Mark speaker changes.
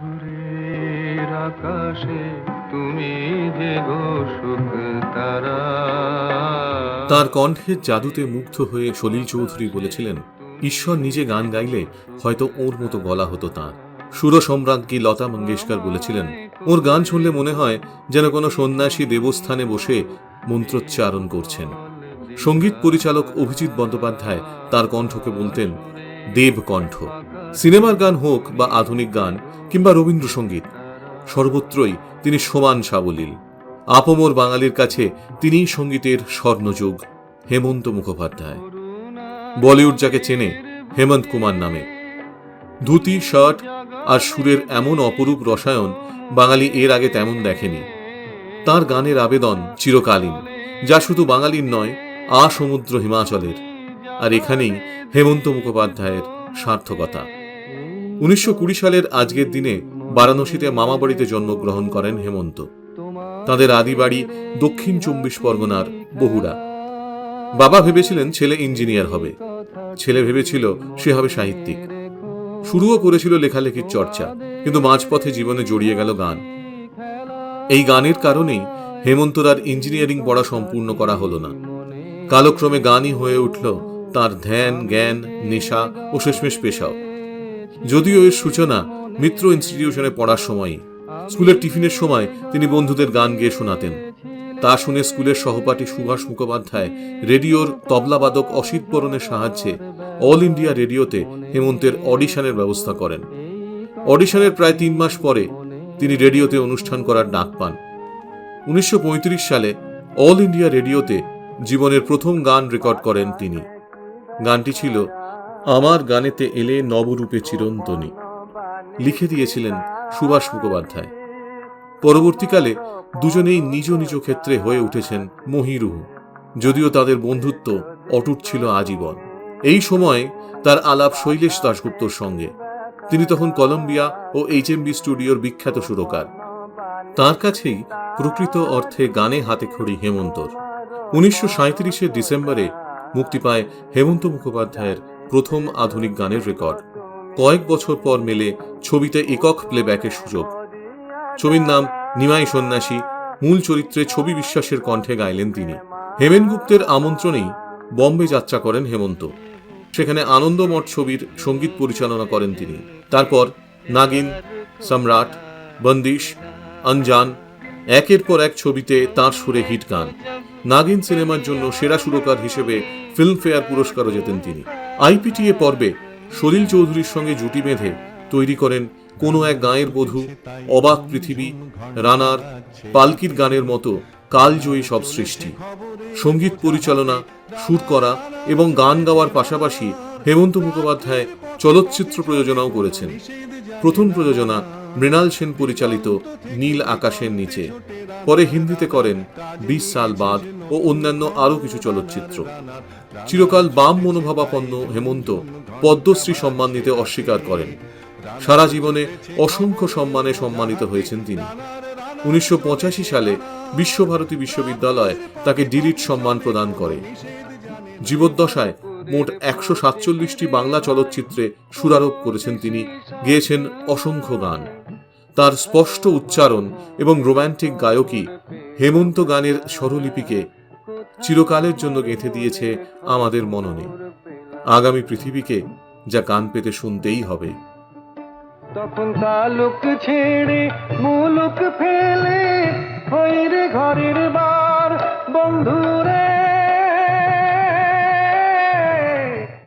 Speaker 1: সুরের আকাশে তুমি তার।
Speaker 2: কণ্ঠের জাদুতে মুগ্ধ হয়ে সলিল চৌধুরী বলেছিলেন, ঈশ্বর নিজে গান গাইলে হয়তো ওর মতো গলা হতো তাঁর। সুর সম্রাজ্ঞী লতা মঙ্গেশকর বলেছিলেন, ওর গান শুনলে মনে হয় যেন কোনো সন্ন্যাসী দেবস্থানে বসে মন্ত্রোচ্চারণ করছেন। সংগীত পরিচালক অভিজিৎ বন্দ্যোপাধ্যায় তার কণ্ঠকে বলতেন, দেবকণ্ঠ। সিনেমার গান হোক বা আধুনিক গান কিংবা রবীন্দ্রসঙ্গীত, সর্বত্রই তিনি সমান সাবলীল। আপমর বাঙালির কাছে তিনিই সঙ্গীতের স্বর্ণযুগ, হেমন্ত মুখোপাধ্যায়। বলিউড যাকে চেনে, হেমন্ত কুমার নামে। ধুতি, শার্ট আর সুরের এমন অপরূপ রসায়ন বাঙালি এর আগে তেমন দেখেনি। তার গানের আবেদন চিরকালীন, যা শুধু বাঙালির নয় আ সমুদ্র হিমাচলের। আর এখানেই হেমন্ত মুখোপাধ্যায়ের সার্থকতা। উনিশশো কুড়ি সালের আজকের দিনে বারাণসীতে মামাবাড়িতে জন্মগ্রহণ করেন হেমন্ত। তাদের আদি বাড়ি দক্ষিণ চব্বিশ পরগনার বহুড়া বাবা ভেবেছিলেন ছেলে ইঞ্জিনিয়ার হবে। ছেলে ভেবেছিল সে হবে সাহিত্যিক। শুরুও করেছিল লেখালেখির চর্চা, কিন্তু মাঝপথে জীবনে জড়িয়ে গেল গান। এই গানের কারণেই হেমন্তরার ইঞ্জিনিয়ারিং পড়া সম্পূর্ণ করা হলো না। কালক্রমে গানই হয়ে উঠল তার ধ্যান, জ্ঞান, নেশা ও শেষমেশ পেশাও। যদিও এর সূচনা মিত্র ইনস্টিটিউশনে পড়ার সময়ই স্কুলের টিফিনের সময় তিনি বন্ধুদের গান গেয়ে শোনাতেন। তা শুনে স্কুলের সহপাঠী সুভাষ মুখোপাধ্যায় রেডিওর তবলাবাদক অসিত বরণের সাহায্যে অল ইন্ডিয়া রেডিওতে হেমন্তের অডিশনের ব্যবস্থা করেন। অডিশনের প্রায় তিন মাস পরে তিনি রেডিওতে অনুষ্ঠান করার ডাক পান। উনিশশো পঁয়ত্রিশ সালে অল ইন্ডিয়া রেডিওতে জীবনের প্রথম গান রেকর্ড করেন তিনি। গানটি ছিল আমার গানেতে এলে নবরূপে চিরন্তনী। লিখে দিয়েছিলেন সুভাষ মুখোপাধ্যায়। পরবর্তীকালে দুজনেই নিজ নিজ ক্ষেত্রে হয়ে উঠেছেন মহিরুহ। যদিও তাদের বন্ধুত্ব অটুট ছিল আজীবন। এই সময় তার আলাপ শৈলেশ দাশগুপ্তর সঙ্গে। তিনি তখন কলম্বিয়া ও এইচএমবি স্টুডিওর বিখ্যাত সুরকার। তার কাছেই প্রকৃত অর্থে গানে হাতে খড়ি হেমন্তর। উনিশশো ডিসেম্বরে মুক্তি পায় হেমন্ত মুখোপাধ্যায়ের প্রথম আধুনিক গানের রেকর্ড। কয়েক বছর পর মেলে ছবিতে একক প্লেব্যাকের সুযোগ। ছবির নাম নিমাই সন্ন্যাসী, মূল চরিত্রে ছবি বিশ্বাসের কণ্ঠে গাইলেন তিনি। হেমেন গুপ্তের আমন্ত্রণেই বম্বে যাত্রা করেন হেমন্ত। সেখানে আনন্দমঠ ছবির সংগীত পরিচালনা করেন তিনি। তারপর নাগিন, সম্রাট, বন্দিশ আনজান একের পর এক ছবিতে তার সুরে হিট গান। নাগিন সিনেমার জন্য সেরা সুরকার হিসেবে ফিল্মফেয়ার পুরস্কারও জেতেন তিনি। আইপিটিএ পর্বে সলিল চৌধুরীর সঙ্গে জুটি বেঁধে তৈরি করেন কোনো এক গাঁয়ের বধূ, অবাক পৃথিবী, রানার, পালকির গানের মতো কালজয়ী সব সৃষ্টি। সংগীত পরিচালনা, সুর করা এবং গান গাওয়ার পাশাপাশি হেমন্ত মুখোপাধ্যায় চলচ্চিত্র প্রযোজনাও করেছেন। প্রথম প্রযোজনা মৃণাল সেন পরিচালিত নীল আকাশের নিচে। পরে হিন্দিতে করেন বিশ সাল বাদ ও অন্যান্য আরও কিছু চলচ্চিত্র। চিরকাল বাম মনোভাবাপন্ন হেমন্ত পদ্মশ্রী সম্মান নিতে অস্বীকার করেন। সারা জীবনে অসংখ্য সম্মানে সম্মানিত হয়েছেন তিনি। উনিশশো পঁচাশি সালে বিশ্বভারতী বিশ্ববিদ্যালয় তাকে ডিলিট সম্মান প্রদান করে। জীবদ্দশায় মোট একশো সাতচল্লিশটি বাংলা চলচ্চিত্রে সুরারোপ করেছেন তিনি, গেয়েছেন অসংখ্য গান। তার স্পষ্ট উচ্চারণ এবং রোম্যান্টিক গায়কী হেমন্ত গানের স্বরলিপিকে চিরকালের জন্য গেঁথে দিয়েছে আমাদের মননে। আগামী পৃথিবীকে যা গান পেতে শুনতেই হবে।
Speaker 1: তখন তালুক ছেড়ে মুলুক ফের